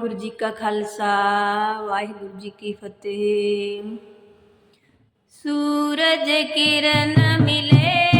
ਗੁਰੂ ਜੀ ਕਾ ਖਾਲਸਾ ਵਾਹਿਗੁਰੂ ਜੀ ਕੀ ਫਤਿਹ। ਸੂਰਜ ਕਿਰਨ ਮਿਲੇ।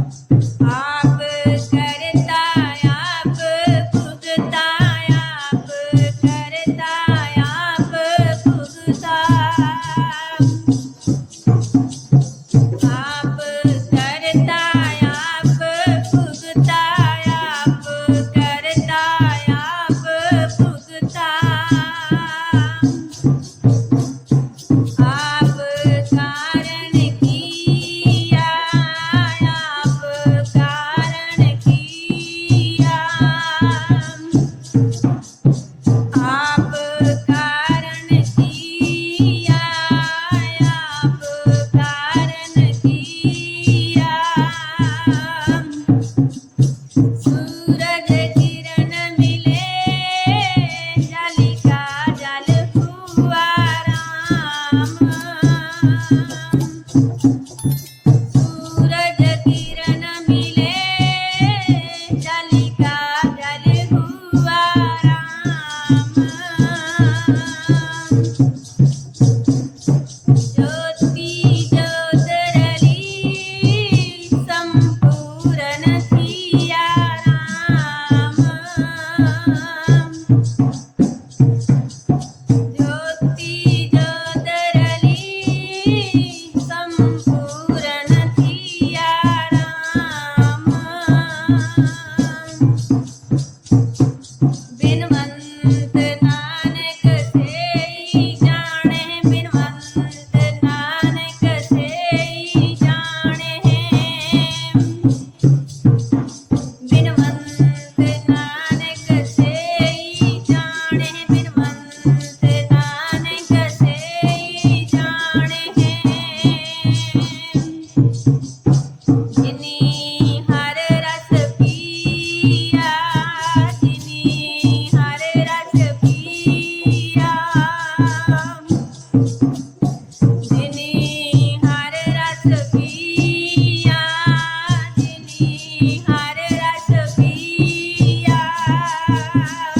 Thomas. Bye.